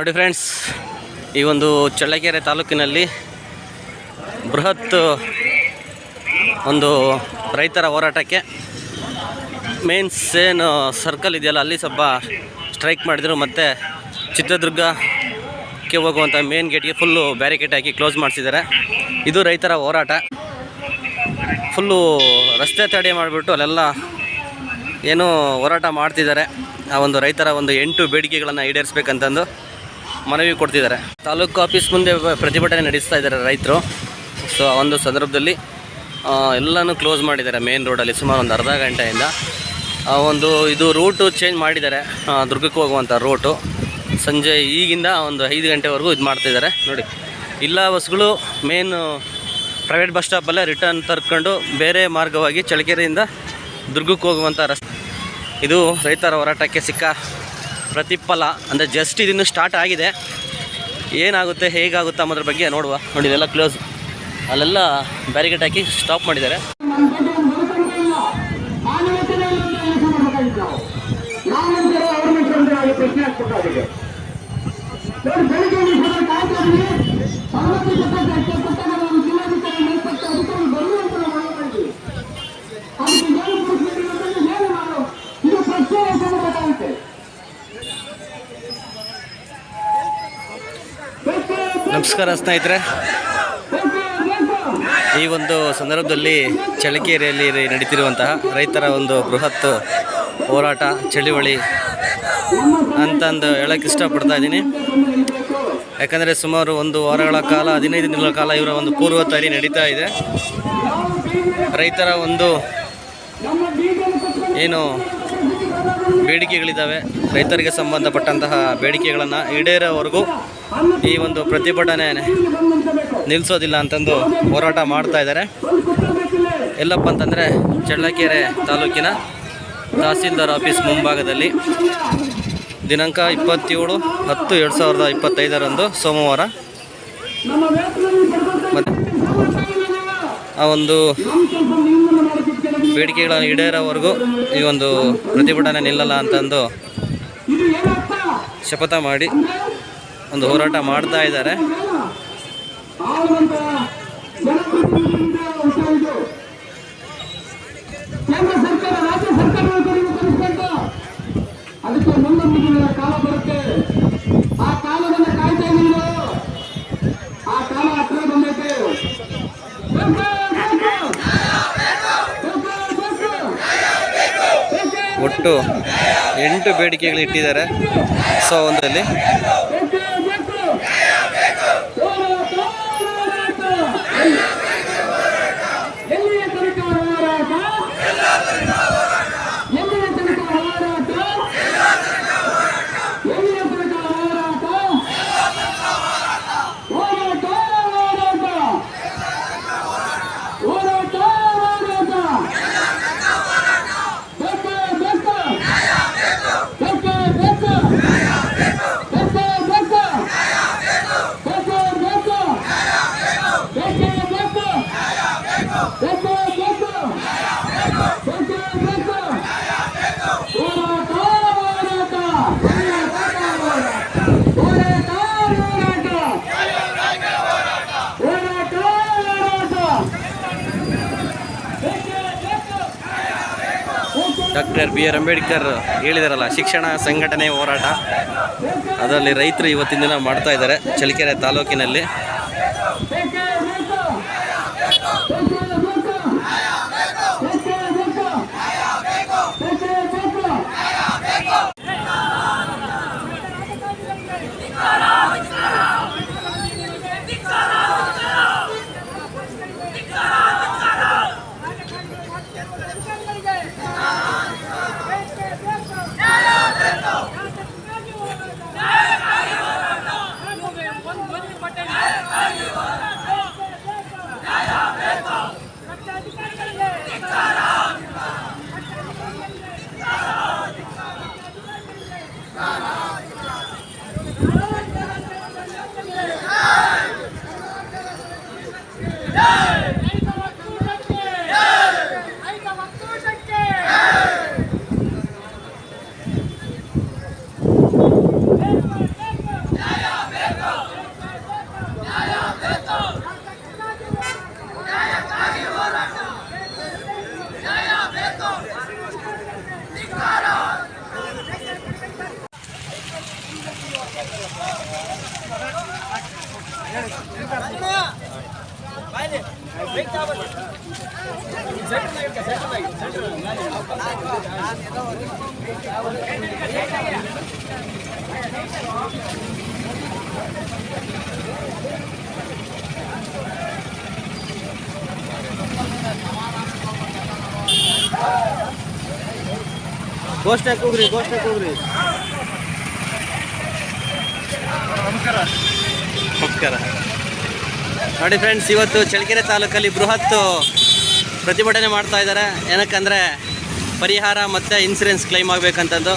ನೋಡಿ ಫ್ರೆಂಡ್ಸ್, ಈ ಒಂದು ಚಳ್ಳಕೆರೆ ತಾಲೂಕಿನಲ್ಲಿ ಬೃಹತ್ ಒಂದು ರೈತರ ಹೋರಾಟಕ್ಕೆ ಮೇನ್ಸ್ ಏನು ಸರ್ಕಲ್ ಇದೆಯಲ್ಲ, ಅಲ್ಲಿ ಸ್ವಲ್ಪ ಸ್ಟ್ರೈಕ್ ಮಾಡಿದರು. ಮತ್ತು ಚಿತ್ರದುರ್ಗಕ್ಕೆ ಹೋಗುವಂಥ ಮೇನ್ ಗೇಟ್ಗೆ ಫುಲ್ಲು ಬ್ಯಾರಿಕೇಡ್ ಹಾಕಿ ಕ್ಲೋಸ್ ಮಾಡಿಸಿದ್ದಾರೆ. ಇದು ರೈತರ ಹೋರಾಟ. ಫುಲ್ಲು ರಸ್ತೆ ತಡೆ ಮಾಡಿಬಿಟ್ಟು ಅಲ್ಲೆಲ್ಲ ಏನೋ ಹೋರಾಟ ಮಾಡ್ತಿದ್ದಾರೆ. ಆ ಒಂದು ರೈತರ ಒಂದು ಎಂಟು ಬೇಡಿಕೆಗಳನ್ನು ಈಡೇರಿಸ್ಬೇಕಂತಂದು ಮನವಿ ಕೊಡ್ತಿದ್ದಾರೆ. ತಾಲೂಕು ಆಫೀಸ್ ಮುಂದೆ ಪ್ರತಿಭಟನೆ ನಡೆಸ್ತಾ ಇದ್ದಾರೆ ರೈತರು. ಸೊ ಆ ಒಂದು ಸಂದರ್ಭದಲ್ಲಿ ಎಲ್ಲನೂ ಕ್ಲೋಸ್ ಮಾಡಿದ್ದಾರೆ ಮೇನ್ ರೋಡಲ್ಲಿ ಸುಮಾರು ಒಂದು ಅರ್ಧ ಗಂಟೆಯಿಂದ. ಆ ಒಂದು ಇದು ರೂಟು ಚೇಂಜ್ ಮಾಡಿದ್ದಾರೆ ದುರ್ಗಕ್ಕೆ ಹೋಗುವಂಥ ರೂಟು ಸಂಜೆ ಈಗಿಂದ ಒಂದು ಐದು ಗಂಟೆವರೆಗೂ ಇದು ಮಾಡ್ತಿದ್ದಾರೆ ನೋಡಿ, ಇಲ್ಲ ಬಸ್ಗಳು ಮೇನ್ ಪ್ರೈವೇಟ್ ಬಸ್ ಸ್ಟಾಪಲ್ಲೇ ರಿಟರ್ನ್ ತರ್ಕೊಂಡು ಬೇರೆ ಮಾರ್ಗವಾಗಿ ಚಳಕೆರೆಯಿಂದ ದುರ್ಗಕ್ಕೆ ಹೋಗುವಂಥ ರಸ್ತೆ. ಇದು ರೈತರ ಹೋರಾಟಕ್ಕೆ ಸಿಕ್ಕ ಪ್ರತಿಫಲ, ಅಂದರೆ ಜಸ್ಟ್ ಇದನ್ನು ಸ್ಟಾರ್ಟ್ ಆಗಿದೆ. ಏನಾಗುತ್ತೆ, ಹೇಗಾಗುತ್ತೆ ಅನ್ನೋದ್ರ ಬಗ್ಗೆ ನೋಡುವ. ನೋಡಿ, ಇದೆಲ್ಲ ಕ್ಲೋಸ್ ಅಲ್ಲೆಲ್ಲ ಬ್ಯಾರಿಗೇಟ್ ಹಾಕಿ ಸ್ಟಾಪ್ ಮಾಡಿದ್ದಾರೆ ಹಾಕ್ಬೇಕಾಗಿದೆ ನೋಡಿ ಬೆಳಿಗ್ಗೆ ಒಂದು ಸಲ ಕಾಯ್ತಾನೆ ಸಂಬಂಧಪಟ್ಟ ಅಷ್ಟಪಟ್ಟ ನಮ್ಮ ಜಿಲ್ಲಾಧಿಕಾರಿ ಮೇಲ್ಪಟ್ಟ ಅಧಿಕಾರಿ ಬರುವಂತ ಮಾಡಿದ್ದೀವಿ ಅದಕ್ಕೆ ಏನು ಪ್ರಶ್ನೆ ಏನು ನಾವು ಇದು ಪ್ರಶ್ನೆ ಸಂಬಂಧಪಟ್ಟಂತೆ ನಮಸ್ಕಾರ ಸ್ನೇಹಿತರೆ. ಈ ಒಂದು ಸಂದರ್ಭದಲ್ಲಿ ಚಳ್ಳಕೆರೆಯಲ್ಲಿ ನಡೀತಿರುವಂತಹ ರೈತರ ಒಂದು ಬೃಹತ್ ಹೋರಾಟ, ಚಳುವಳಿ ಅಂತಂದು ಹೇಳಕ್ಕೆ ಇಷ್ಟಪಡ್ತಾ ಇದ್ದೀನಿ. ಯಾಕಂದರೆ ಸುಮಾರು ಒಂದು ವಾರಗಳ ಕಾಲ, ಹದಿನೈದು ದಿನಗಳ ಕಾಲ ಇವರ ಒಂದು ಪೂರ್ವ ತಯಾರಿ ನಡೀತಾ ಇದೆ. ರೈತರ ಒಂದು ಏನು ಬೇಡಿಕೆಗಳಿದ್ದಾವೆ ರೈತರಿಗೆ ಸಂಬಂಧಪಟ್ಟಂತಹ ಬೇಡಿಕೆಗಳನ್ನು ಈಡೇರೋವರೆಗೂ ಈ ಒಂದು ಪ್ರತಿಭಟನೆ ನಿಲ್ಲಿಸೋದಿಲ್ಲ ಅಂತಂದು ಹೋರಾಟ ಮಾಡ್ತಾ ಇದ್ದಾರೆ. ಎಲ್ಲಪ್ಪ ಅಂತಂದರೆ ಚಳ್ಳಕೆರೆ ತಾಲೂಕಿನ ತಹಸೀಲ್ದಾರ್ ಆಫೀಸ್ ಮುಂಭಾಗದಲ್ಲಿ ದಿನಾಂಕ ಇಪ್ಪತ್ತೇಳು ಹತ್ತು ಎರಡು ಸಾವಿರದ ಇಪ್ಪತ್ತೈದರಂದು ಸೋಮವಾರ ಮತ್ತು ಆ ಒಂದು ಬೇಡಿಕೆಗಳ ಈಡೇರೋವರೆಗೂ ಈ ಒಂದು ಪ್ರತಿಭಟನೆ ನಿಲ್ಲಲ್ಲ ಅಂತಂದು ಶಪಥ ಮಾಡಿ ಒಂದು ಹೋರಾಟ ಮಾಡ್ತಾ ಇದ್ದಾರೆ ಆಳುವಂತ ಜನಪ್ರತಿನಿಧಿಯಿಂದ ವಿಷಯ ಇದು ಕೇಂದ್ರ ಸರ್ಕಾರ ರಾಜ್ಯ ಸರ್ಕಾರಗಳು ಕಡಿಮೆ ಕಲಿಸ್ಕೊಂಡು ಅದಕ್ಕೆ ಮುಂದೊಂದು ದಿನದ ಕಾಲ ಬರುತ್ತೆ ಆ ಕಾಲವನ್ನು ಕಾಯ್ತಾ ಇದ್ದೀವಿ ಆ ಕಾಲ ಹತ್ರ ಬಂದೈತೆ ಬೇಕು, ಬೇಕು. ಬೇಕು, ಬೇಕು. ಬೇಕು, ಒಟ್ಟು ಎಂಟು ಬೇಡಿಕೆಗಳು ಇಟ್ಟಿದ್ದಾರೆ ಸೊ ಒಂದರಲ್ಲಿ ಡಾಕ್ಟರ್ ಬಿ ಆರ್ ಅಂಬೇಡ್ಕರ್ ಹೇಳಿದಾರಲ್ಲ, ಶಿಕ್ಷಣ ಸಂಘಟನೆ ಹೋರಾಟ. ಅದರಲ್ಲಿ ರೈತರು ಇವತ್ತಿನ ದಿನ ಮಾಡ್ತಾ ಇದ್ದಾರೆ, ಚಳ್ಳಕೆರೆ ತಾಲೂಕಿನಲ್ಲಿ ಬೇಕು ಬೇಕು ಬೇಕು ಬೇಕು ಬೇಕು ಬೇಕು ಬೇಕು ನ್ಯಾಯಕ್ಕಾಗಿ ಹೋರಾಟ. ಘೋಷಣೆ ಕೂಗ್ರಿ ಘೋಷಣೆ ಕೂಗ್ರಿ ನಮಸ್ಕಾರ. ನೋಡಿ ಫ್ರೆಂಡ್ಸ್ ಇವತ್ತು ಚಳ್ಳಕೆರೆ ತಾಲೂಕಲ್ಲಿ ಬೃಹತ್ ಪ್ರತಿಭಟನೆ ಮಾಡ್ತಾ ಇದ್ದಾರೆ. ಏನಕ್ಕಂದರೆ ಪರಿಹಾರ ಮತ್ತು ಇನ್ಸೂರೆನ್ಸ್ ಕ್ಲೈಮ್ ಆಗಬೇಕಂತಂದು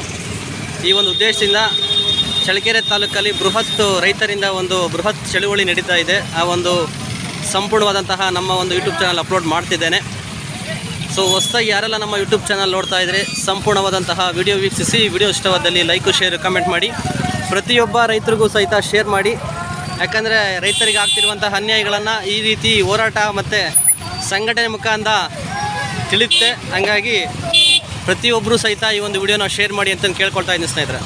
ಈ ಒಂದು ಉದ್ದೇಶದಿಂದ ಚಳ್ಳಕೆರೆ ತಾಲೂಕಲ್ಲಿ ಬೃಹತ್ ರೈತರಿಂದ ಒಂದು ಬೃಹತ್ ಚಳುವಳಿ ನಡೀತಾ ಇದೆ. ಆ ಒಂದು ಸಂಪೂರ್ಣವಾದಂತಹ ನಮ್ಮ ಒಂದು ಯೂಟ್ಯೂಬ್ ಚಾನಲ್ ಅಪ್ಲೋಡ್ ಮಾಡ್ತಿದ್ದೇನೆ. ಸೊ ಹೊಸದಾಗಿ ಯಾರೆಲ್ಲ ನಮ್ಮ ಯೂಟ್ಯೂಬ್ ಚಾನಲ್ ನೋಡ್ತಾ ಇದ್ರೆ, ಸಂಪೂರ್ಣವಾದಂತಹ ವಿಡಿಯೋ ವೀಕ್ಷಿಸಿ ವಿಡಿಯೋ ಇಷ್ಟವಾದಲ್ಲಿ ಲೈಕು ಶೇರ್ ಕಮೆಂಟ್ ಮಾಡಿ. ಪ್ರತಿಯೊಬ್ಬ ರೈತರಿಗೂ ಸಹಿತ ಶೇರ್ ಮಾಡಿ. ಯಾಕಂದರೆ ರೈತರಿಗೆ ಆಗ್ತಿರುವಂತಹ ಅನ್ಯಾಯಗಳನ್ನು ಈ ರೀತಿ ಹೋರಾಟ ಮತ್ತು ಸಂಘಟನೆ ಮುಖಾಂತ ತಿಳಿಯುತ್ತೆ. ಹಂಗಾಗಿ ಪ್ರತಿಯೊಬ್ಬರು ಸಹಿತ ಈ ಒಂದು ವಿಡಿಯೋನ ಶೇರ್ ಮಾಡಿ ಅಂತ ಕೇಳ್ಕೊಳ್ತಾ ಇದ್ದೀನಿ ಸ್ನೇಹಿತರೆ.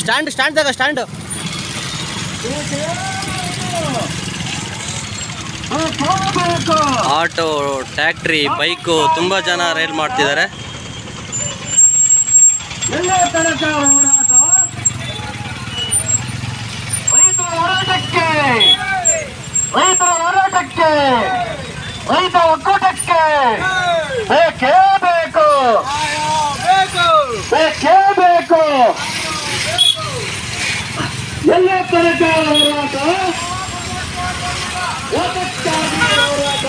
ಸ್ಟ್ಯಾಂಡ್ ಸ್ಟ್ಯಾಂಡ್ ತಗ ಸ್ಟ್ಯಾಂಡ್. ಆಟೋ ಟ್ಯಾಕ್ಟ್ರಿ ಬೈಕು ತುಂಬಾ ಜನ ರೈಲ್ ಮಾಡ್ತಿದ್ದಾರೆ ಎಲ್ಲ ತನಕ ಹೋರಾಟ ರೈತರ ಹೋರಾಟಕ್ಕೆ ರೈತರ ಹೋರಾಟಕ್ಕೆ ರೈತ ಒಕ್ಕೂಟಕ್ಕೆ ಬೇಕೇ ಬೇಕು ಬೇಕೇ ಬೇಕು ಎಲ್ಲ ತನಕ ಹೋರಾಟ ಯಾತಕ್ಕಾಗಿ ಹೋರಾಟ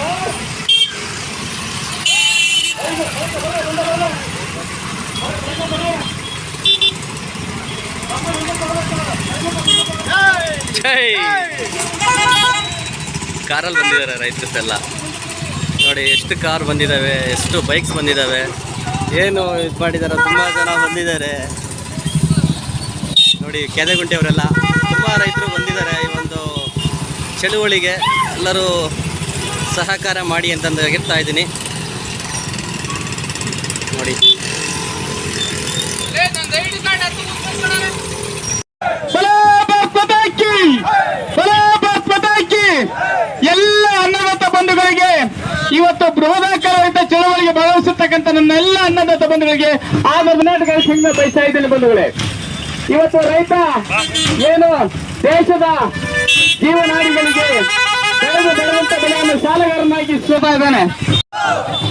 ಜೈ ಕಾರಲ್ಲಿ ಬಂದಿದ್ದಾರೆ ರೈತರೆಲ್ಲ. ನೋಡಿ, ಎಷ್ಟು ಕಾರ್ ಬಂದಿದ್ದಾವೆ ಎಷ್ಟು ಬೈಕ್ಸ್ ಬಂದಿದ್ದಾವೆ ಏನು ಇದು ಮಾಡಿದ್ದಾರೆ ತುಂಬ ಜನ ಬಂದಿದ್ದಾರೆ. ನೋಡಿ ಕೆದಗುಂಟೆ ಅವರೆಲ್ಲ ತುಂಬ ರೈತರು ಬಂದಿದ್ದಾರೆ ಈ ಒಂದು ಚಳುವಳಿಗೆ. ಎಲ್ಲರೂ ಸಹಕಾರ ಮಾಡಿ ಅಂತಂದು ಹೇಳ್ತಾ ಇದ್ದೀನಿ. ನೋಡಿ. ಭಾಗವಹಿಸತಕ್ಕಂಥ ನನ್ನೆಲ್ಲ ಅನ್ನದಾತ ಬಂಧುಗಳಿಗೆ ಆ ಕರ್ನಾಟಕ ಸಂಘ ಬಯಸ್ತಾ ಇದ್ದೇನೆ ಬಂಧುಗಳೇ? ಇವತ್ತು ರೈತ ಏನು ದೇಶದ ಜೀವನಾಡಿಗಳಿಗೆ ಬೆಳೆದು ಬೆಳೆದಂತ ಬೆಳೆಯನ್ನು ಸಾಲಗಾರನಾಗಿ ಸೋತಾ ಇದ್ದಾನೆ.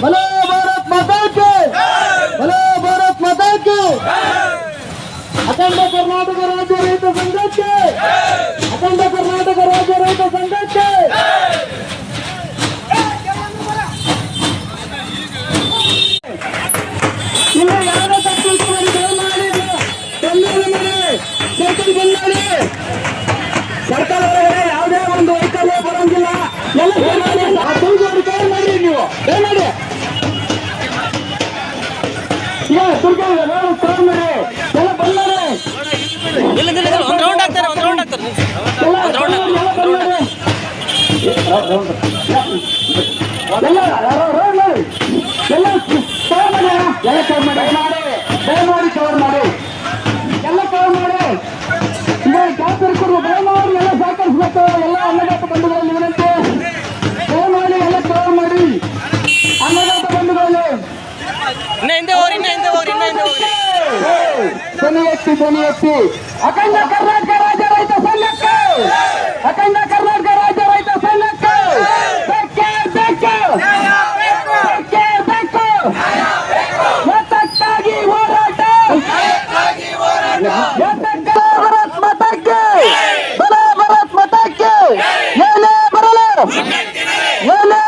ಬಲೋ ಭಾರತ್ ಮಾತಾಕ್ಕೆ! ಬಲೋ ಭಾರತ್ ಮಾತಾಕ್ಕೆ! ಅಖಂಡ ಕರ್ನಾಟಕ ರಾಜ್ಯ ರೈತ ಸಂಘಕ್ಕೆ! ಅಖಂಡ ಕರ್ನಾಟಕ ರಾಜ್ಯ ರೈತ ಸಂಘಕ್ಕೆ! ಸೈಕಲ್ ಬಂದಾಡಿ ಸರ್ಕಾರ ಹೊರಗಡೆ ಯಾವುದೇ ಒಂದು ವೈಕಲ್ಯ ಬರಂಗಿಲ್ಲ ಎಲ್ಲ ಸೇರಿ ಆ ತುಮಕೂರು ಕೈ ಮಾಡಿ ನೀವು ದಯಮಾಡಿ ಈಗ ತುಮಕೂರು ನಾವು ಕೈ ಮಾಡಿ ಎಲ್ಲ ಬಂದಾರೆ ಒಂದು ರೌಂಡ್ ಆಗ್ತಾರೆ ಒಂದು ರೌಂಡ್ ಆಗ್ತಾರೆ ಎಲ್ಲ ಎಲ್ಲ ಬಂದಾರೆ ಎಲ್ಲ ಧ್ವನಿ ಎತ್ತಿ ಅಖಂಡ ಕರ್ನಾಟಕ ರಾಜ್ಯ ರೈತ ಸಂಘಕ್ಕೆ. ಅಖಂಡ ಕರ್ನಾಟಕ ರಾಜ್ಯ ರೈತ ಸಂಘಕ್ಕೆ. ಮತಕ್ಕಾಗಿ ಹೋರಾಟ. ಮತಕ್ಕೆ. ಭರತ್ ಮತಕ್ಕೆ. ಏನೇ ಏನೇ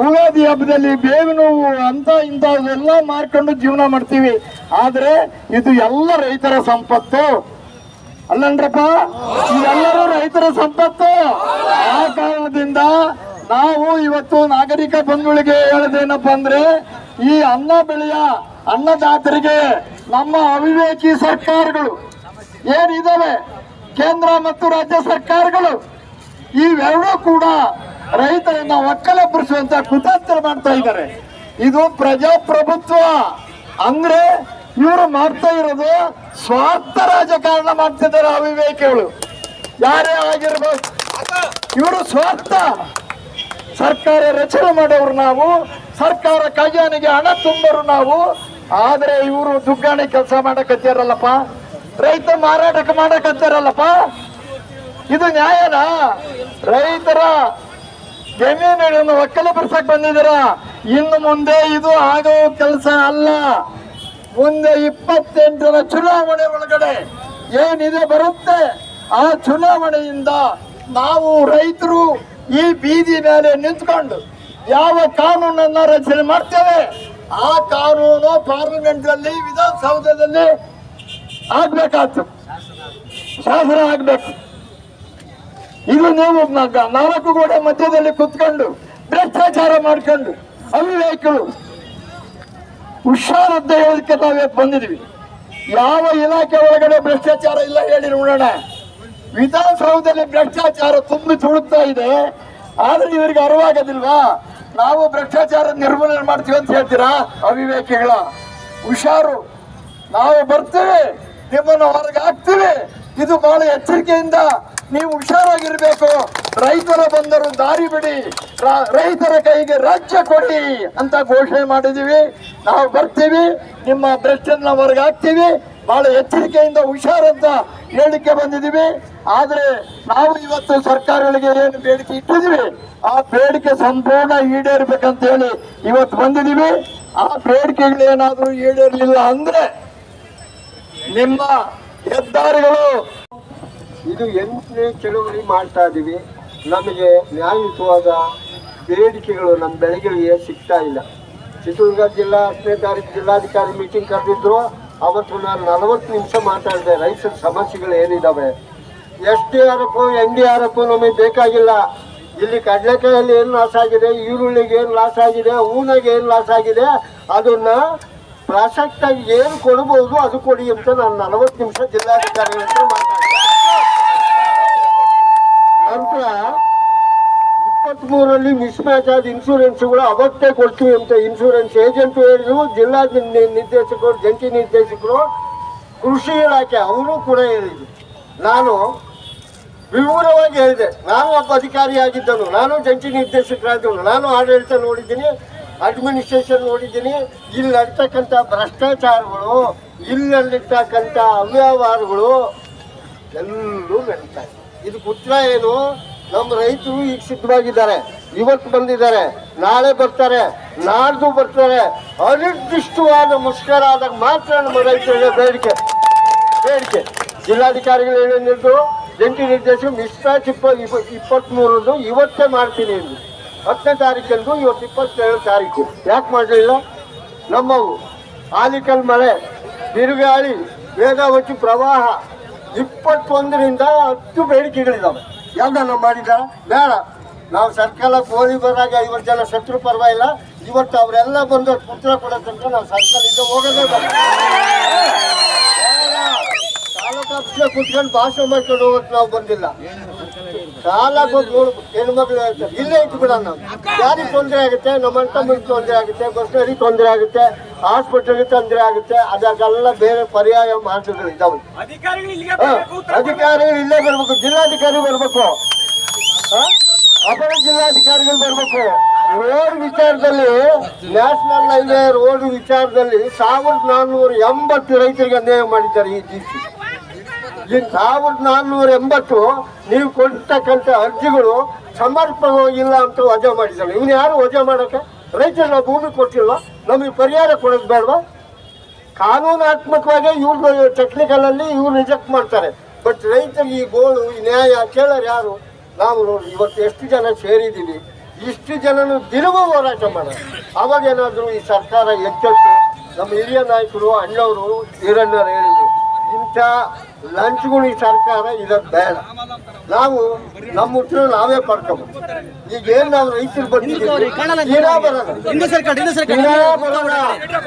ಉಗಾದಿ ಹಬ್ಬದಲ್ಲಿ ಬೇವಿನ ಹೂವು ಅಂತ ಇಂಥವೆಲ್ಲ ಮಾರ್ಕೊಂಡು ಜೀವನ ಮಾಡ್ತೀವಿ. ಆದ್ರೆ ಇದು ಎಲ್ಲ ರೈತರ ಸಂಪತ್ತು. ಅಲ್ಲಂದ್ರಪ್ಪ ಇದೆಲ್ಲರೂ ರೈತರ ಸಂಪತ್ತು. ಆ ಕಾರಣದಿಂದ ನಾವು ಇವತ್ತು ನಾಗರಿಕ ಬಂಧುಗಳಿಗೆ ಹೇಳದೇನಪ್ಪ ಅಂದ್ರೆ, ಈ ಅನ್ನ ಬೆಳೆಯ ಅನ್ನದಾತರಿಗೆ ನಮ್ಮ ಅವಿವೇಕಿ ಸರ್ಕಾರಗಳು ಏನಿದಾವೆ? ಕೇಂದ್ರ ಮತ್ತು ರಾಜ್ಯ ಸರ್ಕಾರಗಳು ಇವೆರಡೂ ಕೂಡ ರೈತರನ್ನ ಒಕ್ಕಲೆಬ್ಬರಿಸುವಂತ ಕುತಂತ್ರ ಮಾಡ್ತಾ ಇದ್ದಾರೆ. ಇದು ಪ್ರಜಾಪ್ರಭುತ್ವ. ಅಂದ್ರೆ ಇವರು ಮಾಡ್ತಾ ಇರೋದು ಸ್ವಾರ್ಥ ರಾಜಕಾರಣ ಮಾಡ್ತಿದ್ದಾರೆ ಅವಿವೇಕಿಗಳು. ಯಾರೇ ಆಗಿರ್ಬೋದು. ಇವರು ಸ್ವಾರ್ಥ. ಸರ್ಕಾರ ರಚನೆ ಮಾಡೋರು ನಾವು, ಸರ್ಕಾರ ಖಜಾನೆಗೆ ಹಣ ತುಂಬರು ನಾವು. ಆದರೆ ಇವರು ದುಗ್ಗಾಣಿ ಕೆಲಸ ಮಾಡಕತ್ತಾರಲ್ಲಪ್ಪ ರೈತ ಮಾರಾಟಕ್ಕೆ ಮಾಡಕತ್ತಾರಲ್ಲಪ್ಪ ಇದು ನ್ಯಾಯನಾ? ರೈತರ ಜಮೀನು ಒಕ್ಕಲೆ ಬರ್ಸಕ್ ಬಂದಿದ್ದೀರಾ? ಇನ್ನು ಮುಂದೆ ಇದು ಆಗೋ ಕೆಲಸ ಅಲ್ಲ. ಮುಂದೆ ಇಪ್ಪತ್ತೆಂಟರ ಚುನಾವಣೆ ಒಳಗಡೆ ಏನಿದೆ ಬರುತ್ತೆ, ಆ ಚುನಾವಣೆಯಿಂದ ನಾವು ರೈತರು ಈ ಬೀದಿ ಮೇಲೆ ನಿಂತ್ಕೊಂಡು ಯಾವ ಕಾನೂನನ್ನ ರಚನೆ ಮಾಡ್ತೇವೆ, ಆ ಕಾನೂನು ಪಾರ್ಲಿಮೆಂಟ್ ಅಲ್ಲಿ ವಿಧಾನಸೌಧದಲ್ಲಿ ಆಗ್ಬೇಕಾಯ್ತು. ಶಾಸನ ಆಗ್ಬೇಕು. ಇದು ನೀವು ನಾಲ್ಕು ಗೋಡೆ ಮಧ್ಯದಲ್ಲಿ ಕುತ್ಕೊಂಡು ಭ್ರಷ್ಟಾಚಾರ ಮಾಡ್ಕೊಂಡು ಅವಿವೇಕಗಳು ಹುಷಾರದ್ದ ಹೇಳೋದಕ್ಕೆ ನಾವೇ ಬಂದಿದ್ವಿ. ಯಾವ ಇಲಾಖೆ ಒಳಗಡೆ ಭ್ರಷ್ಟಾಚಾರ ಇಲ್ಲ ಹೇಳಿ ನೋಡೋಣ ವಿಧಾನಸೌಧದಲ್ಲಿ ಭ್ರಷ್ಟಾಚಾರ ತುಂಬಿ ತುಳುಕ್ತಾ ಇದೆ. ಆದ್ರೆ ಇವರಿಗೆ ಅರಿವಾಗೋದಿಲ್ವಾ? ನಾವು ಭ್ರಷ್ಟಾಚಾರ ನಿರ್ಮೂಲನೆ ಮಾಡ್ತೀವಿ ಅಂತ ಹೇಳ್ತೀರಾ? ಅವಿವೇಕಿಗಳ. ಹುಷಾರು ನಾವು ಬರ್ತೇವೆ. ನಿಮ್ಮನ್ನು ಹೊರಗೆ ಹಾಕ್ತೀವಿ. ಇದು ಬಹಳ ಎಚ್ಚರಿಕೆಯಿಂದ ನೀವು ಹುಷಾರಾಗಿರ್ಬೇಕು. ರೈತರ ಬಂದರು, ದಾರಿ ಬಿಡಿ. ರೈತರ ಕೈಗೆ ರಾಜ್ಯ ಕೊಡಿ ಅಂತ ಘೋಷಣೆ ಮಾಡಿದೀವಿ ನಾವು ಬರ್ತೀವಿ, ನಿಮ್ಮ ಭ್ರಷ್ಟನ್ನ ಹೊರಗೆ ಹಾಕ್ತೀವಿ. ಬಹಳ ಎಚ್ಚರಿಕೆಯಿಂದ ಹುಷಾರಂತ ಹೇಳಿಕೆ ಬಂದಿದ್ದೀವಿ. ಆದರೆ ನಾವು ಇವತ್ತು ಸರ್ಕಾರಗಳಿಗೆ ಏನು ಬೇಡಿಕೆ ಇಟ್ಟಿದ್ದೀವಿ? ಆ ಬೇಡಿಕೆ ಸಂಪೂರ್ಣ ಈಡೇರ್ಬೇಕಂತ ಹೇಳಿ ಇವತ್ತು ಬಂದಿದ್ದೀವಿ. ಆ ಬೇಡಿಕೆಗಳು ಏನಾದರೂ ಈಡೇರಲಿಲ್ಲ ಅಂದ್ರೆ ನಿಮ್ಮ ಹೆದ್ದಾರಿಗಳು. ಇದು ಎಂಟನೇ ಚಳುವಳಿ ಮಾಡ್ತಾ ಇದ್ದೀವಿ ನಮಗೆ ನ್ಯಾಯಯುತವಾದ ಬೇಡಿಕೆಗಳು ನಮ್ಮ ಬೆಳಗ್ಗೆ ಸಿಗ್ತಾ ಇಲ್ಲ. ಚಿತ್ರದುರ್ಗ ಜಿಲ್ಲಾ ಹತ್ತನೇ ತಾರೀಕು ಜಿಲ್ಲಾಧಿಕಾರಿ ಮೀಟಿಂಗ್ ಕರೆದಿದ್ರು. ಅವತ್ತು ನಾನು ನಲವತ್ತು ನಿಮಿಷ ಮಾತಾಡಿದೆ. ರೈತರ ಸಮಸ್ಯೆಗಳು ಏನಿದ್ದಾವೆ S D R N D R ನಮಗೆ ಬೇಕಾಗಿಲ್ಲ. ಇಲ್ಲಿ ಕಡಲೆಕಾಯಲ್ಲಿ ಏನು ಲಾಸ್ ಆಗಿದೆ? ಈರುಳ್ಳಿಗೆ ಏನು ಲಾಸ್ ಆಗಿದೆ? ಹೂನಾಗೆ ಏನು ಲಾಸ್ ಆಗಿದೆ? ಅದನ್ನ ಪ್ರಾಸಕ್ತಾಗಿ ಏನು ಕೊಡಬಹುದು ಅದು ಕೊಡಿ ಅಂತ ನಾನು ನಲವತ್ತು ನಿಮಿಷ ಜಿಲ್ಲಾಧಿಕಾರಿ ನಂತರ ಇಪ್ಪತ್ತ್ ಮೂರರಲ್ಲಿ ಮಿಸ್ ಮ್ಯಾಚ್ ಆದ ಇನ್ಶೂರೆನ್ಸ್ಗಳು ಅವತ್ತೇ ಕೊಡ್ತೀವಿ ಅಂತ ಇನ್ಶೂರೆನ್ಸ್ ಏಜೆಂಟ್ ಹೇಳಿದ್ರು. ಜಿಲ್ಲಾ ನಿರ್ದೇಶಕರು, ಜಂಟಿ ನಿರ್ದೇಶಕರು, ಕೃಷಿ ಇಲಾಖೆ ಅವರು ಕೂಡ ಹೇಳಿದ್ರು. ನಾನು ವಿವರವಾಗಿ ಹೇಳಿದೆ. ನಾನು ಒಬ್ಬ ಅಧಿಕಾರಿಯಾಗಿದ್ದನು ನಾನು ಜಂಟಿ ನಿರ್ದೇಶಕರಾದವನು, ನಾನು ಆಡಳಿತ ನೋಡಿದ್ದೀನಿ. ಅಡ್ಮಿನಿಸ್ಟ್ರೇಷನ್ ನೋಡಿದ್ದೀನಿ. ಇಲ್ಲಿ ನಡ್ತಕ್ಕಂಥ ಭ್ರಷ್ಟಾಚಾರಗಳು ಇಲ್ಲಿರ್ತಕ್ಕಂಥ ಅವ್ಯವಹಾರಗಳು ಎಲ್ಲರೂ ನಡೀತಾ ಇದೆ ಇದಕ್ಕೆ ಉತ್ತರ ಏನು? ನಮ್ಮ ರೈತರು ಈಗ ಸಿದ್ಧವಾಗಿದ್ದಾರೆ. ಇವತ್ತು ಬಂದಿದ್ದಾರೆ. ನಾಳೆ ಬರ್ತಾರೆ. ನಾಡ್ದು ಬರ್ತಾರೆ. ಅನಿರ್ದಿಷ್ಟವಾದ ಮುಷ್ಕರ ಆದಾಗ ಮಾತ್ರ ನಮ್ಮ ರೈತರಿಗೆ ಬೇಡಿಕೆ. ಬೇಡಿಕೆ. ಜಿಲ್ಲಾಧಿಕಾರಿಗಳು ಏನೇನಿದ್ರು ಜಂಟಿ ನಿರ್ದೇಶಕ ಮಿಸ್ಮ್ಯಾಚ್ ಇಪ್ಪ ಇಪ್ಪ- ಇಪ್ಪತ್ತ್ಮೂರದ್ದು ಇವತ್ತೇ ಮಾಡ್ತೀನಿ ಎಂದು ಹತ್ತನೇ ತಾರೀಕಂದು ಇವತ್ತು ಇಪ್ಪತ್ತೇಳು ತಾರೀಕು. ಯಾಕೆ ಮಾಡಲಿಲ್ಲ? ನಮ್ಮವು ಆಲಿಕಲ್ ಮಳೆ, ಬಿರುಗಾಳಿ ವೇದಾವತಿ ಪ್ರವಾಹ ಇಪ್ಪತ್ತೊಂದರಿಂದ ಹತ್ತು ಬೇಡಿಕೆಗಳಿದ್ದಾವೆ ಯಾವ್ದನ್ನ ಮಾಡಿದ ಬೇಡ. ನಾವು ಸರ್ಕಾರ ಕೋಳಿ ಬರಾಗ ಐವತ್ತು ಜನ ಶತ್ರು ಪರವಾಗಿಲ್ಲ. ಇವತ್ತು ಅವರೆಲ್ಲ ಬಂದು ಪುತ್ರ ಕೊಡೋ ತನಕ ನಾವು ಸರ್ಕಾರದಿಂದ ಹೋಗೋದೇ ಬೇಡ. ತಾಲೂಕು ಆಫೀಸ್ಗೆ ಕುತ್ಕೊಂಡು ಭಾಷಣ ಮಾಡ್ಕೊಂಡು ಹೋಗೋಕೆ ನಾವು ಬಂದಿಲ್ಲ. ಸಾಲಕ್ಕೆ ಹೋಗಿ ನೋಡು ಹೆಣ್ಮಕ್ಳು ಹೇಳ್ತಾರೆ ಇಲ್ಲೇ ಇಟ್ಬಿಡೋಣ ನಾವು. ಯಾರಿಗೆ ತೊಂದರೆ ಆಗುತ್ತೆ? ನಮ್ಮ ತಮ್ಮಿಗೆ ತೊಂದರೆ ಆಗುತ್ತೆ ಬಸ್ನರಿಗೆ ತೊಂದರೆ ಆಗುತ್ತೆ ಹಾಸ್ಪಿಟಲ್ಗೆ ತೊಂದರೆ ಆಗುತ್ತೆ. ಅದಕ್ಕೆಲ್ಲ ಬೇರೆ ಪರ್ಯಾಯ ಮಾರ್ಗಗಳು ಇದಾವೆ ಅಧಿಕಾರಿಗಳು ಇಲ್ಲೇ ಬರ್ಬೇಕು ಜಿಲ್ಲಾಧಿಕಾರಿ ಬರ್ಬೇಕು? ಅಪರ ಜಿಲ್ಲಾಧಿಕಾರಿಗಳು ಬರ್ಬೇಕು. ರೋಡ್ ವಿಚಾರದಲ್ಲಿ ನ್ಯಾಷನಲ್ ಹೈವೇ ರೋಡ್ ವಿಚಾರದಲ್ಲಿ ಸಾವಿರದ ನಾನ್ನೂರ ಎಂಬತ್ತು ರೈತರಿಗೆ ಅನ್ಯಾಯ ಮಾಡಿದ್ದಾರೆ ಈ ಡಿ ಸಿ ಈ ಸಾವಿರದ ನಾನ್ನೂರ ಎಂಬತ್ತು ನೀವು ಕೊಡ್ತಕ್ಕಂಥ ಅರ್ಜಿಗಳು ಸಮರ್ಪಕವಾಗಿಲ್ಲ ಅಂತ ವಜಾ ಮಾಡಿದ್ದಾರೆ. ಇವನು ಯಾರು ವಜಾ ಮಾಡಕ್ಕೆ ರೈತರು ನಾವು ಭೂಮಿ ಕೊಟ್ಟಿಲ್ವಾ ನಮಗೆ ಪರಿಹಾರ ಕೊಡೋದು ಬೇಡವಾ? ಕಾನೂನಾತ್ಮಕವಾಗಿ ಇವ್ರು ಟೆಕ್ನಿಕಲ್ ಅಲ್ಲಿ ಇವ್ರು ರಿಜೆಕ್ಟ್ ಮಾಡ್ತಾರೆ. ಬಟ್ ರೈತರಿಗೆ ಈ ಗೋಳು, ಈ ನ್ಯಾಯ ಕೇಳೋರು ಯಾರು? ನಾವು ನೋಡಿ, ಇವತ್ತು ಎಷ್ಟು ಜನ ಸೇರಿದ್ದೀವಿ. ಇಷ್ಟು ಜನನು ದಿನವೂ ಹೋರಾಟ ಮಾಡೋದು ಅವಾಗೇನಾದರೂ ಈ ಸರ್ಕಾರ ಎಚ್ಚೆತ್ತು? ನಮ್ಮ ಹಿರಿಯ ನಾಯಕರು, ಅಣ್ಣವರು ಈರಣ್ಣರು ಹೇಳಿದ್ರು. ಇಂಥ ಲಂಚ್ಗಳು ಈ ಸರ್ಕಾರ ಇದಕ್ಕೆ ಬೇಡ. ನಾವು ನಮ್ಮ ಉತ್ತರ ನಾವೇ ಪಡ್ಕೋಬೇಕು. ಈಗ ಏನ್ ನಾವು ರೈತರು ಬಂದಿದ್ದೀವಿ ದಿನ ಬರೋದು. ದಿನ ಬರೋಣ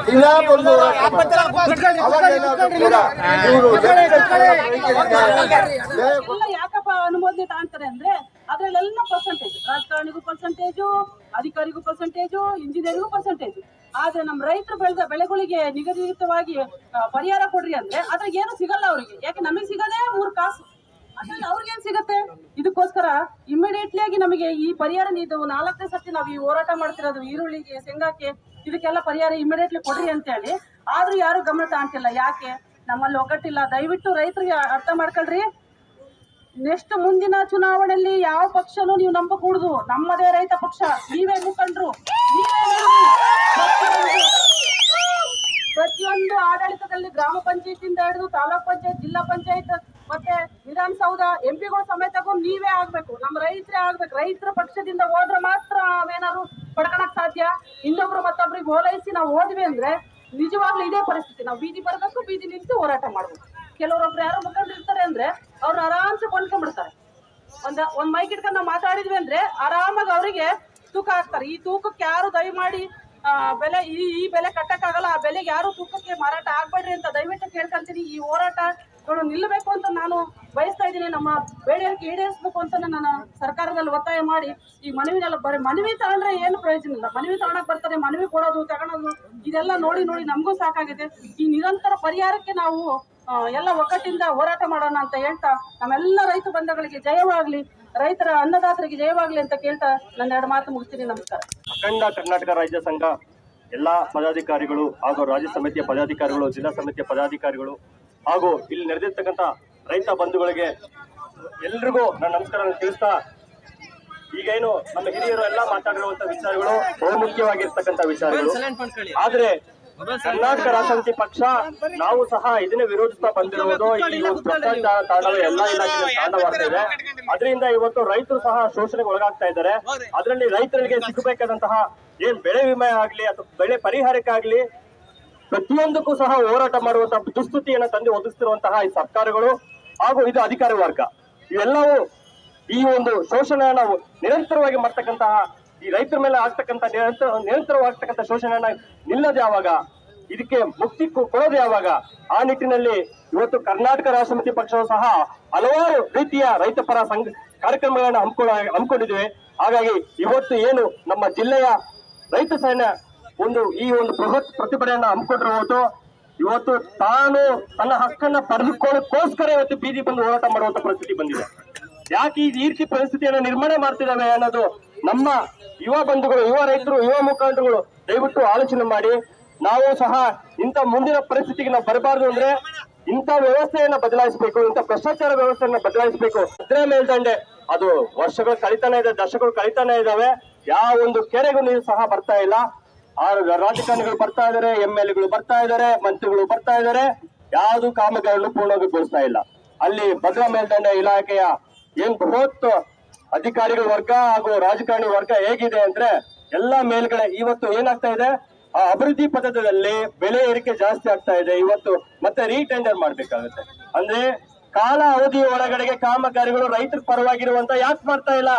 ದಿನ ಬಂದು ಯಾಕಪ್ಪ ಅನುಮೋದನೆ ತಾಂತಾರೆ ಅಂದ್ರೆ ಅದ್ರಲ್ಲೆಲ್ಲ ಪರ್ಸೆಂಟೇಜ್ ರಾಜಕಾರಣಿಗೂ ಪರ್ಸೆಂಟೇಜು ಅಧಿಕಾರಿಗೂ ಪರ್ಸೆಂಟೇಜು ಇಂಜಿನಿಯರ್ಗೂ ಪರ್ಸೆಂಟೇಜ್ ಆದ್ರೆ ನಮ್ಮ ರೈತರು ಬೆಳೆದ ಬೆಳೆಗಳಿಗೆ ನಿಗದಿತವಾಗಿ ಪರಿಹಾರ ಕೊಡ್ರಿ ಅಂದ್ರೆ ಅದ್ರಾಗ ಏನು ಸಿಗಲ್ಲ ಅವರಿಗೆ. ಯಾಕೆ? ನಮಗೆ ಸಿಗದೇ ಮೂರು ಕಾಸು. ಅದ್ರಲ್ಲಿ ಅವ್ರಿಗೇನ್ ಸಿಗತ್ತೆ? ಇದಕ್ಕೋಸ್ಕರ ಇಮಿಡಿಯೇಟ್ಲಿ ಆಗಿ ನಮಗೆ ಈ ಪರಿಹಾರ ನೀವು ನಾಲ್ಕನೇ ಸರ್ತಿ ನಾವು ಈ ಹೋರಾಟ ಮಾಡ್ತಿರೋದು, ಈರುಳ್ಳಿಗೆ, ಶೇಂಗಾಕ್ಕೆ, ಇದಕ್ಕೆಲ್ಲ ಪರಿಹಾರ ಇಮಿಡಿಯೇಟ್ಲಿ ಕೊಡ್ರಿ ಅಂತ ಹೇಳಿ ಆದ್ರೂ ಯಾರು ಗಮನ ತಾಂತಿಲ್ಲ ಯಾಕೆ? ನಮ್ಮಲ್ಲಿ ಒಗ್ಗಟ್ಟಿಲ್ಲ. ದಯವಿಟ್ಟು ರೈತರಿಗೆ ಅರ್ಥ ಮಾಡ್ಕೊಳ್ರಿ. ನೆಕ್ಸ್ಟ್ ಮುಂದಿನ ಚುನಾವಣೆಯಲ್ಲಿ ಯಾವ ಪಕ್ಷನೂ ನೀವು ನಂಬಕೂಡುದು. ನಮ್ಮದೇ ರೈತ ಪಕ್ಷ. ನೀವೇ ಮುಖಂಡ್ರು. ಪ್ರತಿಯೊಂದು- ಆಡಳಿತದಲ್ಲಿ ಗ್ರಾಮ ಪಂಚಾಯತಿಯಿಂದ ಹಿಡಿದು ತಾಲೂಕ್ ಪಂಚಾಯತ್, ಜಿಲ್ಲಾ ಪಂಚಾಯತ್, ಮತ್ತೆ ವಿಧಾನಸೌಧ ಎಂಪಿಗಳು ಸಮೇತಗೂ ನೀವೇ ಆಗ್ಬೇಕು. ನಮ್ಮ ರೈತರೇ ಆಗ್ಬೇಕು. ರೈತರ ಪಕ್ಷದಿಂದ ಹೋದ್ರೆ ಮಾತ್ರ ನಾವೇನಾದ್ರು ಪಡ್ಕೊಳಕ್ ಸಾಧ್ಯ? ಇನ್ನೊಬ್ರು ಮತ್ತೊಬ್ರಿಗೆ ಓಲೈಸಿ ನಾವು ಹೋದ್ವಿ ಅಂದ್ರೆ ನಿಜವಾಗ್ಲೂ ಇದೇ ಪರಿಸ್ಥಿತಿ. ನಾವು ಬೀದಿ ಬರ್ಬೇಕು, ಬೀದಿ ನಿಲ್ಸಿ ಹೋರಾಟ ಮಾಡ್ಬೇಕು. ಕೆಲವರೊಬ್ರು ಯಾರೋ ಮುಖಂಡರು ಇರ್ತಾರೆ ಅಂದ್ರೆ ಅವ್ರನ್ನ ಆರಾಮ್ಸೆ ಕೊಂಡ್ಕೊಂಡ್ಬಿಡ್ತಾರೆ. ಒಂದ್ ಒಂದ್ ಮೈಕ್ ಇಟ್ಕೊಂಡು ನಾವು ಮಾತಾಡಿದ್ವಿ ಅಂದ್ರೆ ಆರಾಮಾಗಿ ಅವರಿಗೆ ತೂಕ ಹಾಕ್ತಾರೆ. ಈ ತೂಕಕ್ಕೆ ಯಾರು ದಯಮಾಡಿ ಬೆಲೆ, ಈ ಈ ಬೆಲೆ ಕಟ್ಟಕ್ಕಾಗಲ್ಲ, ಆ ಬೆಲೆಗೆ ಯಾರು ತೂಕಕ್ಕೆ ಮಾರಾಟ ಆಗ್ಬೇಡ್ರಿ ಅಂತ ದಯವಿಟ್ಟು ಕೇಳ್ಕೊಂತೀನಿ. ಈ ಹೋರಾಟ ನಿಲ್ಲಬೇಕು ಅಂತ ನಾನು ಬಯಸ್ತಾ ಇದ್ದೀನಿ. ನಮ್ಮ ಬೇಡಿಕೆ ಈಡೇರಿಸಬೇಕು ಅಂತ ನಾನು ಸರ್ಕಾರದಲ್ಲಿ ಒತ್ತಾಯ ಮಾಡಿ, ಈ ಮನವಿನೆಲ್ಲ ಬರೀ, ಮನವಿ ತಗೊಂಡ್ರೆ ಏನು ಪ್ರಯೋಜನ ಇಲ್ಲ. ಮನವಿ ತಗೊಳಕ್ ಬರ್ತಾರೆ, ಮನವಿ ಕೊಡೋದು, ತಗೊಳೋದು, ಇದೆಲ್ಲ ನೋಡಿ ನೋಡಿ ನಮಗೂ ಸಾಕಾಗಿದೆ. ಈ ನಿರಂತರ ಪರಿಹಾರಕ್ಕೆ ನಾವು ಎಲ್ಲ ಒಗ್ಗಟ್ಟಿಂದ ಹೋರಾಟ ಮಾಡೋಣ ಅಂತ ಹೇಳ್ತಾ ನಮ್ಮೆಲ್ಲ ರೈತ ಬಂಧುಗಳಿಗೆ ಜಯವಾಗ್ಲಿ ರೈತರ ಅನ್ನದಾತರಿಗೆ ಜಯವಾಗ್ಲಿ ಅಂತ ಕೇಳ್ತಾ ನನ್ನ ಎರಡು ಮಾತು ಮುಗಿಸ್ತೀನಿ. ನಮಸ್ಕಾರ. ಅಖಂಡ ಕರ್ನಾಟಕ ರಾಜ್ಯ ಸಂಘ ಎಲ್ಲ ಪದಾಧಿಕಾರಿಗಳು ಹಾಗೂ ರಾಜ್ಯ ಸಮಿತಿಯ ಪದಾಧಿಕಾರಿಗಳು ಜಿಲ್ಲಾ ಸಮಿತಿಯ ಪದಾಧಿಕಾರಿಗಳು ಹಾಗೂ ಇಲ್ಲಿ ನಡೆದಿರ್ತಕ್ಕಂಥ ರೈತ ಬಂಧುಗಳಿಗೆ ಎಲ್ರಿಗೂ ನನ್ನ ನಮಸ್ಕಾರ ತಿಳಿಸ್ತಾ ಈಗೇನು ನಮ್ಮ ಹಿರಿಯರು ಎಲ್ಲ ಮಾತಾಡಿರುವಂತ ವಿಚಾರಗಳು ಬಹುಮುಖ್ಯವಾಗಿರ್ತಕ್ಕಂಥ ವಿಚಾರಗಳು. ಆದ್ರೆ ಕರ್ನಾಟಕ ರಾಷ್ಟ್ರ ಸಮಿತಿ ಪಕ್ಷ ನಾವು ಸಹ ಇದನ್ನೇ ವಿರೋಧಿಸ್ತಾ ಬಂದಿರುವುದು. ಈ ಭ್ರಷ್ಟಾಚಾರ ತಾಂಡವ ಎಲ್ಲ ಇಲಾಖೆ ತಾಂಡವಾಗ್ತಿದೆ ಅದರಿಂದ ಇವತ್ತು ರೈತರು ಸಹ ಶೋಷಣೆಗೆ ಒಳಗಾಗ್ತಾ ಇದ್ದಾರೆ. ಅದರಲ್ಲಿ ರೈತರಿಗೆ ಸಿಗಬೇಕಾದಂತಹ ಏನ್ ಬೆಳೆ ವಿಮೆ ಆಗ್ಲಿ ಅಥವಾ ಬೆಳೆ ಪರಿಹಾರಕ್ಕಾಗ್ಲಿ ಪ್ರತಿಯೊಂದಕ್ಕೂ ಸಹ ಹೋರಾಟ ಮಾಡುವಂತಹ ದುಸ್ಥಿತಿಯನ್ನು ತಂದು ಒದಗಿಸ್ತಿರುವಂತಹ ಈ ಸರ್ಕಾರಗಳು ಹಾಗೂ ಇದು ಅಧಿಕಾರಿ ವರ್ಗ. ಇವೆಲ್ಲವೂ ಈ ಒಂದು ಶೋಷಣೆಯನ್ನು ನಿರಂತರವಾಗಿ ಮಾಡ್ತಕ್ಕಂತಹ ಈ ರೈತರ ಮೇಲೆ ಆಗ್ತಕ್ಕಂಥ ನಿರಂತರ ನಿರಂತರವಾಗ್ತಕ್ಕಂಥ ಶೋಷಣೆಯನ್ನ ನಿಲ್ಲದೆ ಯಾವಾಗ ಇದಕ್ಕೆ ಮುಕ್ತಿ ಕೊಡೋದು ಯಾವಾಗ ಆ ನಿಟ್ಟಿನಲ್ಲಿ ಇವತ್ತು ಕರ್ನಾಟಕ ರಾಷ್ಟ್ರ ಸಮಿತಿ ಪಕ್ಷವು ಸಹ ಹಲವಾರು ರೀತಿಯ ರೈತ ಪರ ಸಂಘ ಕಾರ್ಯಕ್ರಮಗಳನ್ನು ಹಮ್ಮಿಕೊಳ್ಳ ಹಮ್ಮಿಕೊಂಡಿದ್ದೇವೆ. ಹಾಗಾಗಿ ಇವತ್ತು ಏನು ನಮ್ಮ ಜಿಲ್ಲೆಯ ರೈತ ಸೈನ್ಯ ಒಂದು ಈ ಒಂದು ಬೃಹತ್ ಪ್ರತಿಭಟನೆಯನ್ನ ಹಮ್ಮಿಕೊಂಡಿರುವುದು ಇವತ್ತು ತಾನು ತನ್ನ ಹಕ್ಕನ್ನ ಪಡೆದುಕೊಳ್ಳೋಕ್ಕೋಸ್ಕರ ಇವತ್ತು ಬೀದಿ ಬಂದು ಹೋರಾಟ ಮಾಡುವಂತ ಪರಿಸ್ಥಿತಿ ಬಂದಿದೆ. ಯಾಕೆ ಈ ರೀತಿ ಪರಿಸ್ಥಿತಿಯನ್ನು ನಿರ್ಮಾಣ ಮಾಡ್ತಿದ್ದಾವೆ ಅನ್ನೋದು ನಮ್ಮ ಯುವ ಬಂಧುಗಳು, ಯುವ ರೈತರು, ಯುವ ಮುಖಂಡರುಗಳು ದಯವಿಟ್ಟು ಆಲೋಚನೆ ಮಾಡಿ. ನಾವು ಸಹ ಇಂಥ ಮುಂದಿನ ಪರಿಸ್ಥಿತಿಗೆ ನಾವು ಬರಬಾರದು ಅಂದ್ರೆ ಇಂಥ ವ್ಯವಸ್ಥೆಯನ್ನ ಬದಲಾಯಿಸಬೇಕು, ಇಂಥ ಭ್ರಷ್ಟಾಚಾರ ವ್ಯವಸ್ಥೆಯನ್ನ ಬದಲಾಯಿಸಬೇಕು. ಅದ್ರ ಮೇಲ್ದಂಡೆ, ಅದು ವರ್ಷಗಳು ಕಳಿತಾನೆ ಇದೆ, ದಶಕಗಳು ಕಳಿತಾನೆ ಇದ್ದಾವೆ ಯಾವ ಒಂದು ಕೆರೆಗೂ ನೀರು ಸಹ ಬರ್ತಾ ಇಲ್ಲ. ರಾಜಕಾರಣಿಗಳು ಬರ್ತಾ ಇದಾರೆ ಎಂ ಎಲ್ ಎಗಳು ಬರ್ತಾ ಇದಾರೆ, ಮಂತ್ರಿಗಳು ಬರ್ತಾ ಇದಾರೆ. ಯಾವುದು ಕಾಮಗಾರಿಗಳು ಪೂರ್ಣಗೊಳಿಸ್ತಾ ಇಲ್ಲ. ಅಲ್ಲಿ ಭದ್ರಾ ಮೇಲ್ದಂಡೆ ಇಲಾಖೆಯ ಏನ್ ಬೃಹತ್ ಅಧಿಕಾರಿಗಳ ವರ್ಗ ಹಾಗೂ ರಾಜಕಾರಣಿ ವರ್ಗ ಹೇಗಿದೆ ಅಂದ್ರೆ ಎಲ್ಲಾ ಮೇಲ್ಗಡೆ ಇವತ್ತು ಏನಾಗ್ತಾ ಇದೆ? ಆ ಅಭಿವೃದ್ಧಿ ಪಥದಲ್ಲಿ ಬೆಲೆ ಏರಿಕೆ ಜಾಸ್ತಿ ಆಗ್ತಾ ಇದೆ. ಇವತ್ತು ಮತ್ತೆ ರೀಟೆಂಡರ್ ಮಾಡ್ಬೇಕಾಗುತ್ತೆ. ಅಂದ್ರೆ ಕಾಲ ಅವಧಿ ಒಳಗಡೆಗೆ ಕಾಮಗಾರಿಗಳು ರೈತರ ಪರವಾಗಿರುವಂತ ಯಾಕೆ ಮಾಡ್ತಾ ಇಲ್ಲ?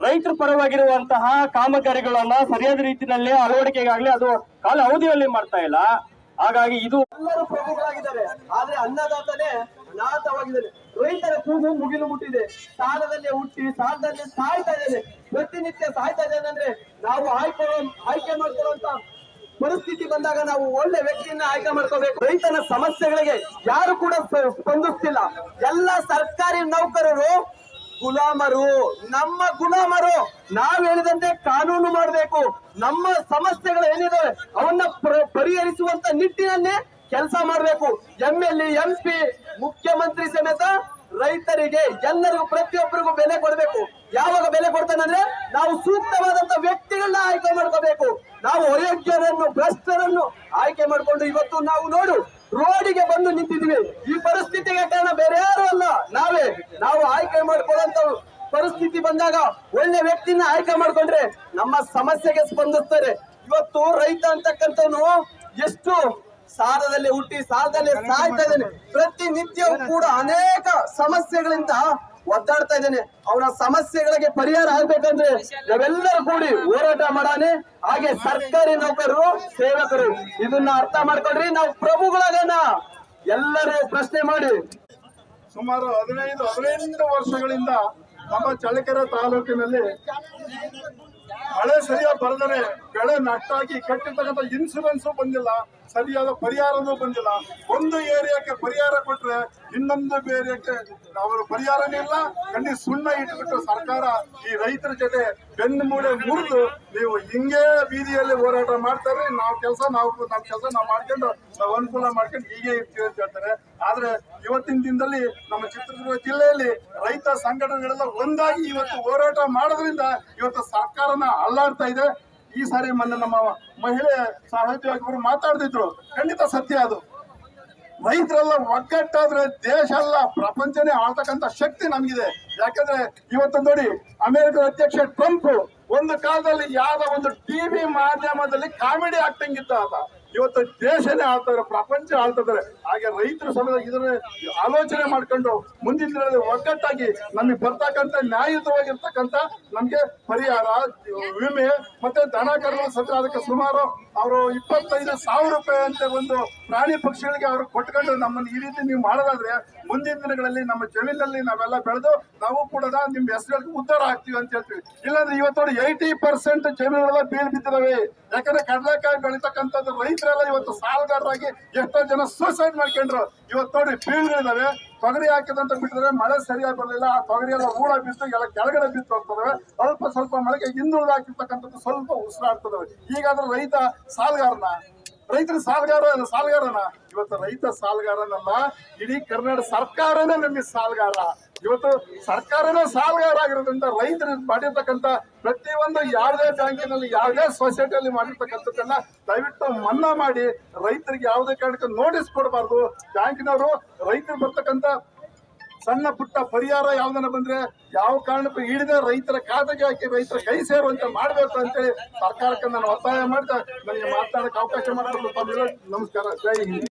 ರೈತರ ಪರವಾಗಿರುವಂತಹ ಕಾಮಗಾರಿಗಳನ್ನ ಸರಿಯಾದ ರೀತಿಯಲ್ಲಿ ಅಳವಡಿಕೆಗಾಗ್ಲಿ ಅದು ಕಾಲ ಅವಧಿಯಲ್ಲಿ ಮಾಡ್ತಾ ಇಲ್ಲ. ಹಾಗಾಗಿ ಇದು ಎಲ್ಲರೂ ಪ್ರಮುಖರಾಗಿದ್ದಾರೆ. ಆದ್ರೆ ಅನ್ನದಾತನೇ ಅನಾಥವಾಗಿದ್ದಾನೆ ರೈತರ ಕೂಗು ಮುಗಿಲು ಮುಟ್ಟಿದೆ. ಸಾಲದಲ್ಲೇ ಹುಟ್ಟಿ, ಸಾಲದಲ್ಲೇ ಸಾಯ್ತಾ ಇದ್ದೇನೆ. ಪ್ರತಿನಿತ್ಯ ಸಾಯ್ತಾ ಇದ್ದೇನೆ ಅಂದ್ರೆ ನಾವು ಆಯ್ಕೆ ಆಯ್ಕೆ ಮಾಡ್ಕೊಳ್ಳುವಂತ ಪರಿಸ್ಥಿತಿ ಬಂದಾಗ ನಾವು ಒಳ್ಳೆ ವ್ಯಕ್ತಿಯನ್ನ ಆಯ್ಕೆ ಮಾಡ್ಕೋಬೇಕು. ರೈತನ ಸಮಸ್ಯೆಗಳಿಗೆ ಯಾರು ಕೂಡ ಸ್ಪ- ಸ್ಪಂದಿಸ್ತಿಲ್ಲ. ಎಲ್ಲ ಸರ್ಕಾರಿ ನೌಕರರು ಗುಲಾಮರು. ನಮ್ಮ ಗುಲಾಮರು. ನಾವ್ ಹೇಳಿದಂತೆ ಕಾನೂನು ಮಾಡಬೇಕು. ನಮ್ಮ ಸಮಸ್ಯೆಗಳು ಏನಿದಾವೆ, ಅವನ್ನ ಪ್ರ- ಪರಿಹರಿಸುವಂತ ನಿಟ್ಟಿನಲ್ಲೇ ಕೆಲಸ ಮಾಡಬೇಕು. ಎಂ ಎಲ್ ಎಂ ಪಿ, ಮುಖ್ಯಮಂತ್ರಿ ಸಮೇತ ರೈತರಿಗೆ ಎಲ್ಲರಿಗೂ, ಪ್ರತಿಯೊಬ್ಬರಿಗೂ ಬೆಲೆ ಕೊಡಬೇಕು. ಯಾವಾಗ ಬೆಲೆ ಕೊಡ್ತಾನಂದ್ರೆ ನಾವು ಸೂಕ್ತವಾದಂತ ವ್ಯಕ್ತಿಗಳನ್ನ ಆಯ್ಕೆ ಮಾಡ್ಕೋಬೇಕು. ನಾವು ಅಯೋಗ್ಯರನ್ನು ಭ್ರಷ್ಟರನ್ನು ಆಯ್ಕೆ ಮಾಡಿಕೊಂಡು ಇವತ್ತು ನಾವು ನೋಡು, ರೋಡಿಗೆ ಬಂದು ನಿಂತಿದ್ವಿ ಈ ಪರಿಸ್ಥಿತಿಗೆ ಕಾರಣ ಬೇರೆ ಯಾರು ಅಲ್ಲ. ನಾವೇ, ನಾವು ಆಯ್ಕೆ ಮಾಡ್ಕೊಳ್ಳುವಂತ ಪರಿಸ್ಥಿತಿ ಬಂದಾಗ ಒಳ್ಳೆ ವ್ಯಕ್ತಿನ ಆಯ್ಕೆ ಮಾಡ್ಕೊಂಡ್ರೆ ನಮ್ಮ ಸಮಸ್ಯೆಗೆ ಸ್ಪಂದಿಸ್ತಾರೆ. ಇವತ್ತು ರೈತ ಅಂತಕ್ಕಂಥವನು ಎಷ್ಟು ಸಾಲದಲ್ಲಿ ಹುಟ್ಟಿ, ಸಾಲದಲ್ಲಿ ಸಾಯ್ತಾ ಇದ್ದೇನೆ. ಪ್ರತಿನಿತ್ಯವೂ ಕೂಡ ಅನೇಕ ಸಮಸ್ಯೆಗಳಿಂದ ಒದ್ದಾಡ್ತಾ ಇದ್ದೇನೆ. ಅವರ ಸಮಸ್ಯೆಗಳಿಗೆ ಪರಿಹಾರ ಆಗ್ಬೇಕಂದ್ರೆ ನಾವೆಲ್ಲರೂ ಕೂಡಿ ಹೋರಾಟ ಮಾಡಾನೆ ಹಾಗೆ ಸರ್ಕಾರಿ ನೌಕರರು, ಸೇವಕರು, ಇದನ್ನ ಅರ್ಥ ಮಾಡ್ಕೊಂಡ್ರಿ ನಾವು ಪ್ರಭುಗಳಾಗೋಣ. ಎಲ್ಲರೂ ಪ್ರಶ್ನೆ ಮಾಡಿ. ಸುಮಾರು ಹದಿನೈದು, ಹದಿನೆಂಟು ವರ್ಷಗಳಿಂದ ನಮ್ಮ ಚಳ್ಳಕೆರೆ ತಾಲೂಕಿನಲ್ಲಿ ಮಳೆ ಸರಿಯಾಗಿ ಬರೆದರೆ ಬೆಳೆ ನಷ್ಟ ಆಗಿ ಕಟ್ಟಿರ್ತಕ್ಕಂಥ ಇನ್ಸೂರೆನ್ಸ್ ಬಂದಿಲ್ಲ. ಸರಿಯಾದ ಪರಿಹಾರನೂ ಬಂದಿಲ್ಲ. ಒಂದು ಏರಿಯಾಕ್ಕೆ ಪರಿಹಾರ ಕೊಟ್ಟರೆ ಇನ್ನೊಂದು ಏರಿಯಾಕ್ಕೆ ಅವರು ಪರಿಹಾರನೇ ಇಲ್ಲ. ಕಣ್ಣಿ ಸುಣ್ಣ ಇಟ್ಬಿಟ್ಟು ಸರ್ಕಾರ ಈ ರೈತರ ಜೊತೆ ಬೆನ್ನು ಮೂಳೆ ಮುರಿದು ನೀವು ಹಿಂಗೆ ಬೀದಿಯಲ್ಲಿ ಹೋರಾಟ ಮಾಡ್ತಾರೆ ನಾವು ಕೆಲಸ, ನಾವು ನಮ್ಮ ಕೆಲಸ ನಾವು ಮಾಡ್ಕೊಂಡು, ನಾವು ಅನುಕೂಲ ಮಾಡ್ಕೊಂಡು ಹೀಗೆ ಇರ್ತೀವಿ ಅಂತ ಹೇಳ್ತಾರೆ. ಆದರೆ ಇವತ್ತಿನ ದಿನದಲ್ಲಿ ನಮ್ಮ ಚಿತ್ರದುರ್ಗ ಜಿಲ್ಲೆಯಲ್ಲಿ ರೈತ ಸಂಘಟನೆಗಳೆಲ್ಲ ಒಂದಾಗಿ ಇವತ್ತು ಹೋರಾಟ ಮಾಡೋದ್ರಿಂದ ಇವತ್ತು ಸರ್ಕಾರನ ಅಲ್ಲಾಡ್ತಾ ಇದೆ. ಈ ಸಾರಿ ಮೊನ್ನೆ ನಮ್ಮ ಮಹಿಳೆ ಅವರು ಮಾತಾಡ್ತಿದ್ರು. ಖಂಡಿತ ಸತ್ಯ ಅದು. ರೈತರೆಲ್ಲ ಒಗ್ಗಟ್ಟಾದ್ರೆ ದೇಶ ಅಲ್ಲ ಪ್ರಪಂಚನೇ ಆಳ್ತಕ್ಕಂತ ಶಕ್ತಿ ನಮಗಿದೆ. ಯಾಕಂದ್ರೆ ಇವತ್ತು ನೋಡಿ ಅಮೆರಿಕದ ಅಧ್ಯಕ್ಷ ಟ್ರಂಪ್ ಒಂದು ಕಾಲದಲ್ಲಿ ಯಾವ ಒಂದು ಟಿವಿ ಮಾಧ್ಯಮದಲ್ಲಿ ಕಾಮಿಡಿ ಆಕ್ಟಿಂಗ್ ಇದ್ದ ಇವತ್ತು ದೇಶನೇ ಆಳ್ತಾರೆ ಪ್ರಪಂಚ ಆಳ್ತಿದ್ದಾರೆ ಹಾಗೆ ರೈತರು ಸಮೇತ ಇದನ್ನ ಆಲೋಚನೆ ಮಾಡ್ಕೊಂಡು ಮುಂದಿನ ದಿನಗಳಲ್ಲಿ ಒಗ್ಗಟ್ಟಾಗಿ ನಮಗೆ ಬರ್ತಕ್ಕಂಥ ನ್ಯಾಯಯುತವಾಗಿರ್ತಕ್ಕಂಥ ನಮಗೆ ಪರಿಹಾರ, ವಿಮೆ ಮತ್ತೆ ದನ ಕರುಗಳು ಸತ್ರ ಅದಕ್ಕೆ ಸುಮಾರು ಅವರು ಇಪ್ಪತ್ತೈದು ಸಾವಿರ ರೂಪಾಯಿ ಅಂತ ಒಂದು ಪ್ರಾಣಿ ಪಕ್ಷಿಗಳಿಗೆ ಅವರು ಕೊಟ್ಕೊಂಡು ನಮ್ಮನ್ನು ಈ ರೀತಿ ನೀವು ಮಾಡೋದಾದ್ರೆ ಮುಂದಿನ ದಿನಗಳಲ್ಲಿ ನಮ್ಮ ಜಮೀನಲ್ಲಿ ನಾವೆಲ್ಲ ಬೆಳೆದು ನಾವು ಕೂಡ ನಿಮ್ಮ ಹೆಸರುಗಳಿಗೆ ಉದ್ದಾರ ಆಗ್ತೀವಿ ಅಂತ ಹೇಳ್ತೀವಿ. ಇಲ್ಲಾಂದ್ರೆ ಇವತ್ತು ಏಯ್ಟಿ ಪರ್ಸೆಂಟ್ ಜಮೀನುಗಳೆಲ್ಲ ಬೀಳ್ ಬಿದ್ದಿದಾವೆ ಯಾಕಂದ್ರೆ ಕಡಲೆಕಾಯಿ ಬೆಳೀತಕ್ಕಂಥದ್ದು ರೈತರೆಲ್ಲ ಇವತ್ತು ಸಾಲಗಾರರಾಗಿ ಎಷ್ಟೋ ಜನ ಸೂಸೈಡ್ ಮಾಡ್ಕೊಂಡ್ರು. ಇವತ್ತು ನೋಡಿ ಬೀಳ್ಗಳಿದಾವೆ ತೊಗರಿ ಹಾಕಿದಂತ ಬಿಟ್ಟಿದ್ರೆ ಮಳೆ ಸರಿಯಾಗಿ ಬರಲಿಲ್ಲ ಆ ತೊಗರಿ ಎಲ್ಲ ಊಳ ಬಿತ್ತು ಎಲ್ಲ ಕೆಳಗಡೆ ಬಿತ್ತು ಹೋಗ್ತದವೆ ಅಲ್ಪ ಸ್ವಲ್ಪ ಮಳೆಗೆ ಹಿಂದುಳಿದು ಹಾಕಿರ್ತಕ್ಕಂಥದ್ದು ಸ್ವಲ್ಪ ಉಸಿರಾಡ್ತದವೆ. ಹೀಗಾದ್ರೆ ರೈತ ಸಾಲಗಾರನ? ರೈತರ ಸಾಲಗಾರ ಸಾಲಗಾರನ? ಇವತ್ತು ರೈತ ಸಾಲಗಾರನಲ್ಲ, ಇಡೀ ಕರ್ನಾಟಕ ಸರ್ಕಾರನೇ ನಮಗೆ ಸಾಲಗಾರ. ಇವತ್ತು ಸರ್ಕಾರನೇ ಸಾಲಗಾರ ಆಗಿರೋದ್ರಿಂದ ರೈತರು ಮಾಡಿರ್ತಕ್ಕಂಥ ಪ್ರತಿಯೊಂದು ಯಾವುದೇ ಬ್ಯಾಂಕಿನಲ್ಲಿ ಯಾವುದೇ ಸೊಸೈಟಿಯಲ್ಲಿ ಮಾಡಿರ್ತಕ್ಕಂಥದ್ದನ್ನ ದಯವಿಟ್ಟು ಮನ್ನಾ ಮಾಡಿ ರೈತರಿಗೆ ಯಾವುದೇ ಕಾರಣಕ್ಕೂ ನೋಟಿಸ್ ಕೊಡಬಾರ್ದು. ಬ್ಯಾಂಕಿನವರು ರೈತರು ಬರ್ತಕ್ಕಂತ ಸಣ್ಣ ಪುಟ್ಟ ಪರಿಹಾರ ಯಾವ್ದನ್ನ ಬಂದ್ರೆ ಯಾವ ಕಾರಣಕ್ಕೂ ಹಿಡಿದ ರೈತರ ಖಾತೆಗೆ ಹಾಕಿ ರೈತರ ಕೈ ಸೇರುವಂತೆ ಮಾಡಬೇಕು ಅಂತೇಳಿ ಸರ್ಕಾರಕ್ಕೆ ನಾನು ಒತ್ತಾಯ ಮಾಡ್ತಾ, ನನಗೆ ಮಾತನಾಡಕ್ಕೆ ಅವಕಾಶ ಮಾಡಿಕೊಂಡು ನಮಸ್ಕಾರ. ಜೈ ಹಿಂದ್.